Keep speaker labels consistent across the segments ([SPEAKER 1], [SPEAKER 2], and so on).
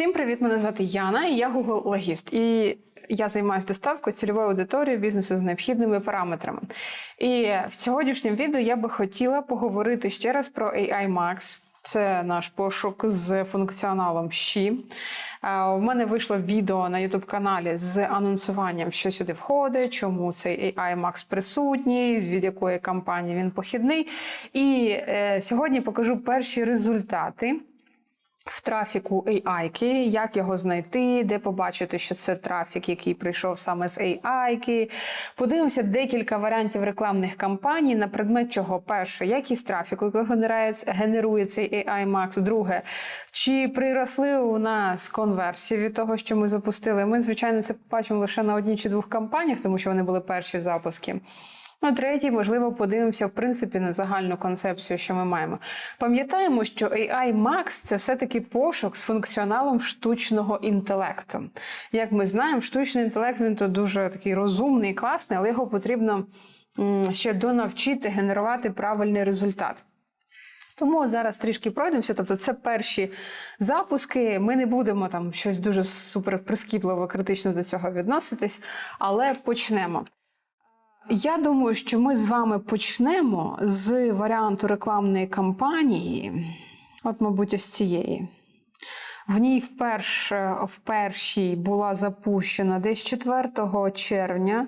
[SPEAKER 1] Всім привіт! Мене звати Яна, і я Google логіст. І я займаюся доставкою цільової аудиторії бізнесу з необхідними параметрами. І в сьогоднішньому відео я би хотіла поговорити ще раз про AI Max. Це наш пошук з функціоналом «Щі». У мене вийшло відео на youtube каналі з анонсуванням, що сюди входить, чому цей AI Max присутній, від якої компанії він похідний. І е, сьогодні покажу перші результати в трафіку AI, як його знайти, де побачити, що це трафік, який прийшов саме з AI. Подивимося декілька варіантів рекламних кампаній на предмет чого. Перше, якість трафіку, який генерується- генерує цей AI Max. Друге, чи приросли у нас конверсії від того, що ми запустили. Ми, звичайно, це побачимо лише на одній чи двох кампаніях, тому що вони були перші запуски. Ну, третій, можливо, подивимося в принципі на загальну концепцію, що ми маємо. Пам'ятаємо, що AI Max це все-таки пошук з функціоналом штучного інтелекту. Як ми знаємо, штучний інтелект він то дуже такий розумний, класний, але його потрібно ще донавчити генерувати правильний результат. Тому зараз трішки пройдемося. Тобто, це перші запуски. Ми не будемо там щось дуже супер прискіпливо, критично до цього відноситись, але почнемо. Я думаю, що ми з вами почнемо з варіанту рекламної кампанії, от, мабуть, ось цієї. В ній вперше, в першій була запущена десь 4 червня,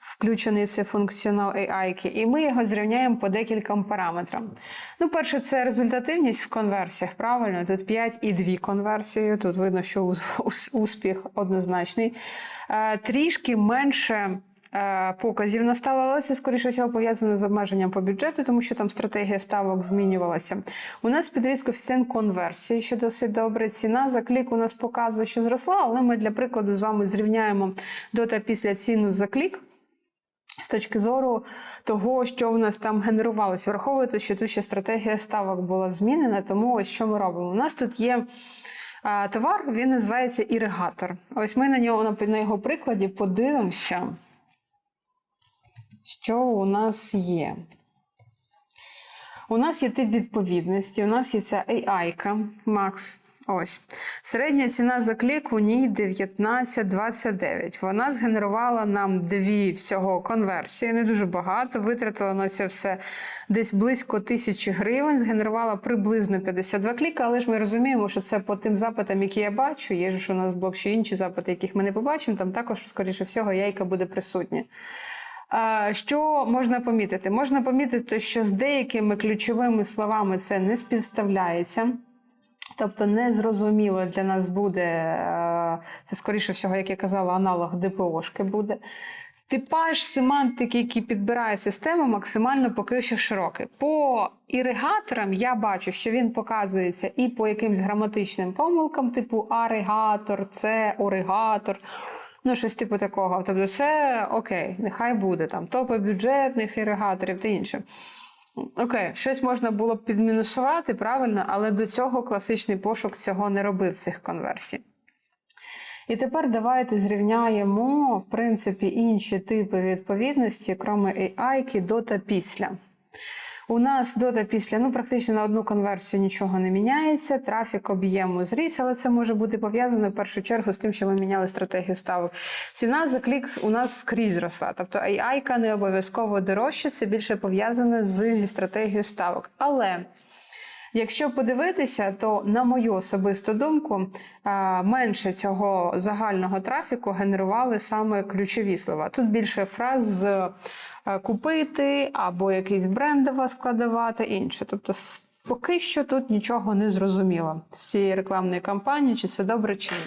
[SPEAKER 1] включений цей функціонал AI, і ми його зрівняємо по декільком параметрам. Ну, перше, це результативність в конверсіях. Правильно, тут 5 і 2 конверсії. Тут видно, що ус- ус- успіх однозначний. Е, Трішки менше. Е, Показів настало, але це скоріше всього пов'язано з обмеженням по бюджету, тому що там стратегія ставок змінювалася. У нас підріс коефіцієнт конверсії, що досить добре. Ціна за клік у нас показує, що зросла, але ми для прикладу з вами зрівняємо до та після ціну за клік. З точки зору того, що в нас там генерувалося, враховуйте, що тут ще стратегія ставок була змінена, тому ось що ми робимо. У нас тут є товар, він називається іригатор. Ось ми на нього на його прикладі подивимося, що у нас є. У нас є тип відповідності, у нас є ця AI-ка Max. Ось. Середня ціна за клік у ній 19,29. Вона згенерувала нам дві всього конверсії, не дуже багато. Витратила на це все десь близько тисячі гривень, згенерувала приблизно 52 кліка, але ж ми розуміємо, що це по тим запитам, які я бачу. Є ж у нас блок ще інші запити, яких ми не побачимо, там також, скоріше всього, яйка буде присутня. Що можна помітити? Можна помітити, що з деякими ключовими словами це не співставляється. Тобто незрозуміло для нас буде, е, це скоріше всього, як я казала, аналог ДПОшки буде. Типаж семантики, який підбирає система, максимально поки що широкий. По іригаторам я бачу, що він показується і по якимсь граматичним помилкам, типу аригатор, це оригатор. Ну, щось типу такого. Тобто, це окей, нехай буде там топи бюджетних іригаторів та інше. Окей, щось можна було б підмінусувати, правильно, але до цього класичний пошук цього не робив цих конверсій. І тепер давайте зрівняємо, в принципі, інші типи відповідності, крім AI, до та після. У нас до та після, ну практично на одну конверсію нічого не міняється, трафік об'єму зріс, але це може бути пов'язано в першу чергу з тим, що ми міняли стратегію ставок. Ціна за клік у нас скрізь росла. Тобто AI не обов'язково дорожче, це більше пов'язане з, зі стратегією ставок. Але Якщо подивитися, то на мою особисту думку, менше цього загального трафіку генерували саме ключові слова. Тут більше фраз з е, купити або якийсь брендова складова та інше. Тобто, поки що тут нічого не зрозуміло з цієї рекламної кампанії, чи це добре, чи ні.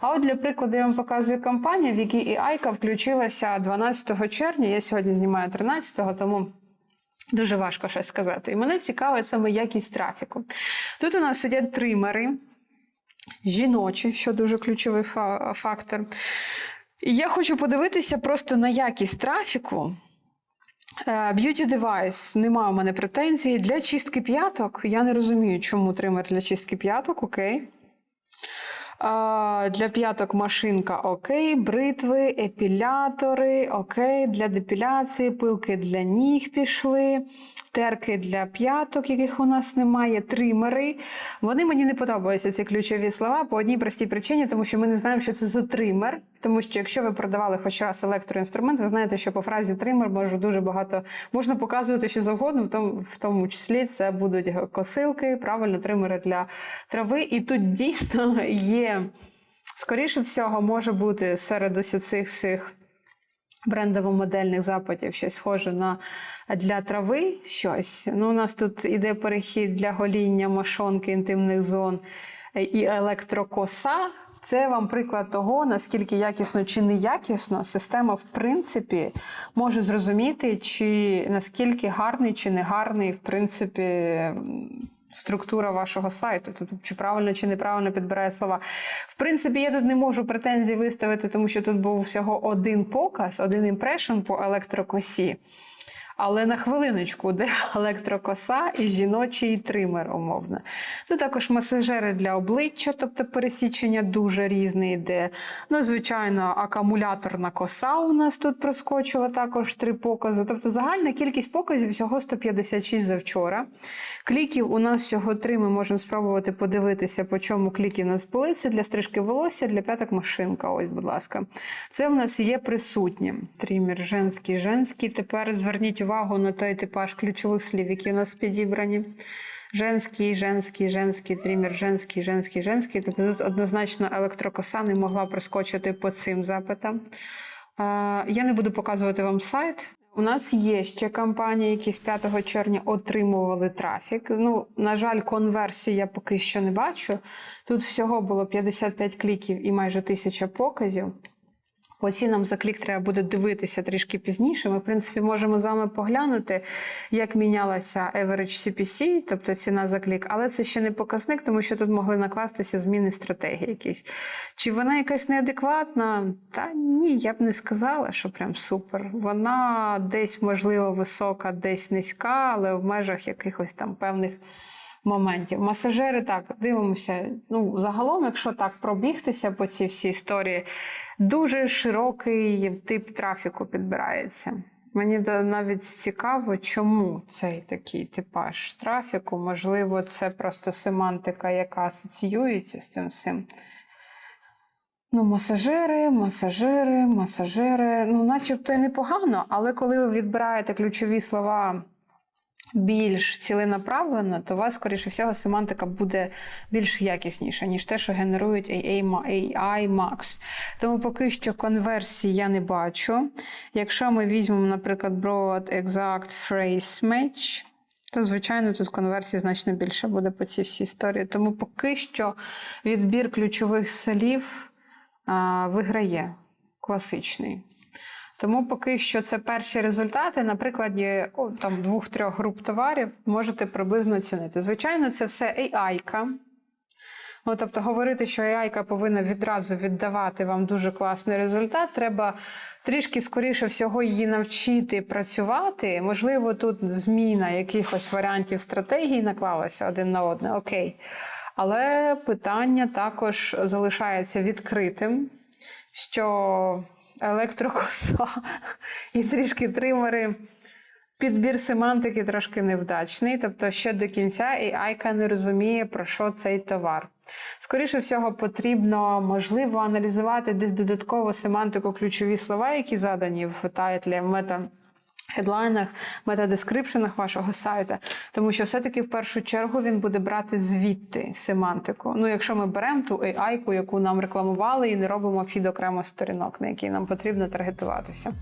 [SPEAKER 1] А от для прикладу я вам показую кампанію, в якій AI включилася 12 червня. Я сьогодні знімаю 13-го, тому. Дуже важко щось сказати. І мене цікавить саме якість трафіку. Тут у нас сидять тримери, жіночі, що дуже ключовий фа- фактор. І я хочу подивитися просто на якість трафіку. Е, Beauty device, нема у мене претензій. Для чистки п'яток я не розумію, чому тример для чистки п'яток, окей. Для п'яток машинка окей, бритви, епілятори, окей, для депіляції, пилки для ніг пішли, терки для п'яток, яких у нас немає, тримери. Вони мені не подобаються ці ключові слова по одній простій причині, тому що ми не знаємо, що це за тример. Тому що якщо ви продавали хоч раз електроінструмент, ви знаєте, що по фразі тример може дуже багато можна показувати що завгодно, в тому, в тому числі це будуть косилки, правильно, тримери для трави. І тут дійсно є, скоріше всього, може бути серед усіх цих всіх брендово-модельних запитів щось схоже на для трави щось. Ну, у нас тут іде перехід для гоління, мошонки, інтимних зон і електрокоса. Це вам приклад того, наскільки якісно чи неякісно система, в принципі, може зрозуміти, чи наскільки гарний чи не гарний, в принципі, структура вашого сайту, тобто чи правильно чи неправильно підбирає слова. В принципі, я тут не можу претензій виставити, тому що тут був всього один показ, один імпрешн по електрокосі. Але на хвилиночку, де електрокоса і жіночий тример, умовно. Тут також масажери для обличчя, тобто пересічення дуже різне йде. Ну, звичайно, акумуляторна коса у нас тут проскочила також три покази. Тобто загальна кількість показів всього 156 за вчора. Кліків у нас всього три. Ми можемо спробувати подивитися, по чому кліки в нас були. Це для стрижки волосся, для п'яток машинка. Ось, будь ласка. Це в нас є присутнім. Трімер женський, женський. Тепер зверніть увагу на той типаж ключових слів, які у нас підібрані. Женський, женський, женський, трімер, женський, женський, женський. Тобто тут однозначно електрокоса не могла проскочити по цим запитам. Я не буду показувати вам сайт. У нас є ще компанії, які з 5 червня отримували трафік. Ну, на жаль, конверсії я поки що не бачу. Тут всього було 55 кліків і майже 1000 показів. По цінам за клік треба буде дивитися трішки пізніше. Ми, в принципі, можемо з вами поглянути, як мінялася average CPC, тобто ціна за клік, але це ще не показник, тому що тут могли накластися зміни стратегії якісь. Чи вона якась неадекватна? Та ні, я б не сказала, що прям супер. Вона десь, можливо, висока, десь низька, але в межах якихось там певних. Моментів. Масажери так, дивимося. Ну, загалом, якщо так пробігтися по цій всій історії, дуже широкий тип трафіку підбирається. Мені навіть цікаво, чому цей такий типаж трафіку. Можливо, це просто семантика, яка асоціюється з цим всім. Ну, масажери, масажери, масажери. Ну, начебто і непогано, але коли ви відбираєте ключові слова більш ціленаправлено, то у вас, скоріше всього, семантика буде більш якісніша, ніж те, що генерують AI, AI Max. Тому поки що конверсії я не бачу. Якщо ми візьмемо, наприклад, Broad Exact Phrase Match, то, звичайно, тут конверсії значно більше буде по цій всій історії. Тому поки що відбір ключових слів а, виграє класичний. Тому поки що це перші результати. На прикладі там двох-трьох груп товарів можете приблизно оцінити. Звичайно, це все AI-ка. Ну, тобто говорити, що AI повинна відразу віддавати вам дуже класний результат. Треба трішки скоріше всього її навчити працювати. Можливо, тут зміна якихось варіантів стратегії наклалася один на одне. Окей. Але питання також залишається відкритим, що електрокоса і трішки тримери. Підбір семантики трошки невдачний, тобто ще до кінця і Айка не розуміє, про що цей товар. Скоріше всього, потрібно, можливо, аналізувати десь додатково семантику ключові слова, які задані в тайтлі, мета. Хедлайнах, метадескрипшенах вашого сайта, тому що все-таки в першу чергу він буде брати звідти семантику. Ну, якщо ми беремо ту AI, яку нам рекламували, і не робимо фід окремо сторінок, на якій нам потрібно таргетуватися.